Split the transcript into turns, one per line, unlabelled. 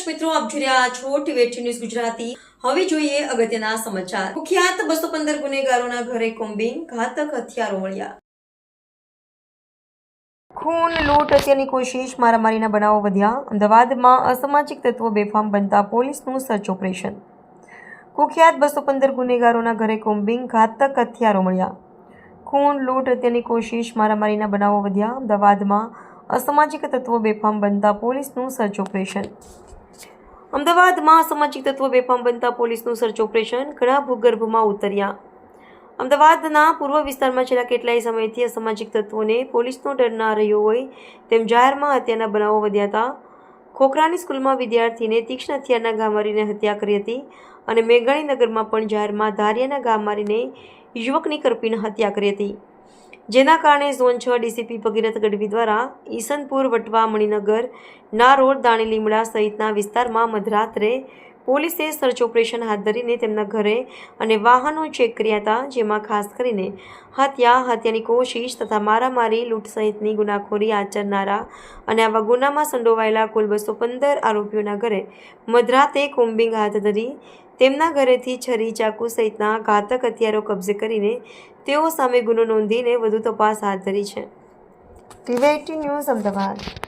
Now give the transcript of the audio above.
દર્શક મિત્રો, આપ જોઈ રહ્યા છો ટીવી ન્યૂઝ ગુજરાતી. હવે જોઈએ અગત્યના સમાચાર. કુખ્યાત બસો પંદર ગુનેગારોના ઘરે કોમ્બિંગ ઘાતક હથિયારો મળ્યા. ખૂન, લૂંટ હત્યાની કોશિશ, મારામારીના બનાવો વધ્યા. અમદાવાદમાં અસામાજિક તત્વો બેફામ બનતા પોલીસનું સર્ચ ઓપરેશન. કુખ્યાત બસો પંદર ગુનેગારોના ઘરે કોમ્બિંગ ઘાતક હથિયારો મળ્યા. ખૂન, લૂંટ હત્યાની કોશિશ, મારામારીના બનાવો વધ્યા. અમદાવાદમાં અસામાજિક તત્વો બેફામ બનતા પોલીસનું સર્ચ ઓપરેશન. અમદાવાદમાં અસામાજિક તત્વો બેફામ બનતા પોલીસનું સર્ચ ઓપરેશન ઘણા ભૂગર્ભમાં ઉતર્યા. અમદાવાદના પૂર્વ વિસ્તારમાં છેલ્લા કેટલાય સમયથી અસામાજિક તત્વોને પોલીસનો ડર ના રહ્યો હોય તેમ જાહેરમાં હત્યાના બનાવો વધ્યા હતા. ખોખરાની સ્કૂલમાં વિદ્યાર્થીને તીક્ષ્ણ હથિયારના ઘા મારીને હત્યા કરી હતી અને મેઘાણીનગરમાં પણ જાહેરમાં ધારિયાના ઘા મારીને યુવકની કરપીને હત્યા કરી હતી. જેના કારણે ઝોન છ ડીસીપી ભગીરથ ગઢવી દ્વારા ઈસનપુર, વટવા, મણિનગર, નારોડ, દાણી, લીમડા સહિતના વિસ્તારમાં મધરાત્રે પોલીસે સર્ચ ઓપરેશન હાથ ધરીને તેમના ઘરે અને વાહનો ચેક કર્યા હતા, જેમાં ખાસ કરીને હત્યા, હત્યાની કોશિશ તથા મારામારી, લૂંટ સહિતની ગુનાખોરી આચરનારા અને આવા ગુનામાં સંડોવાયેલા કુલ બસો પંદર આરોપીઓના ઘરે મધરાતે કોમ્બિંગ હાથ ધરી તેમના ઘરેથી છરી, ચાકુ સહિતના ઘાતક હથિયારો કબજે કરીને તેઓ સામે ગુનો નોંધીને વધુ તપાસ હાથ ધરી છે. TV news Ahmedabad.